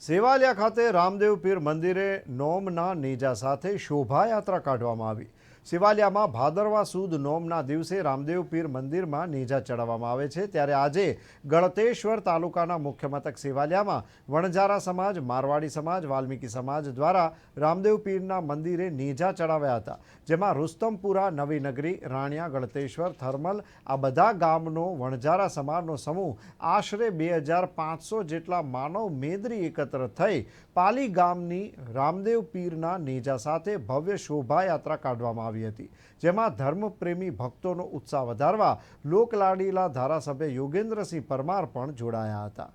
સેવાલિયા ખાતે રામદેવ પીર મંદિરે નોમના નેજા સાથે શોભાયાત્રા કાઢવામાં આવી. સેવાલિયામાં ભાદરવા સુદ નોમના દિવસે રામદેવ પીર મંદિરમાં નેજા ચડાવવામાં આવે છે. ત્યારે આજે ગળતેશ્વર તાલુકાના મુખ્ય મથક શિવાલિયામાં વણઝારા સમાજ, મારવાડી સમાજ, વાલ્મીકી સમાજ દ્વારા રામદેવ પીરના મંદિરે નેજા ચડાવ્યા હતા, જેમાં રુસ્તમપુરા, નવીનગરી, રાણિયા, ગળતેશ્વર, થર્મલ આ બધા ગામનો વણઝારા સમાજનો સમૂહ આશરે બે હજાર પાંચસો જેટલા માનવ મેદરી એકત્ર થઈ પાલી ગામની રામદેવ પીરના નેજા સાથે ભવ્ય શોભાયાત્રા કાઢવામાં આવી હતી. જેમાં ધર્મપ્રેમી ભક્તોનો ઉત્સાહ વધારવા લોકલાડીલા ધારાસભ્ય યોગેન્દ્રસિંહ પરમાર પણ જોડાયા હતા.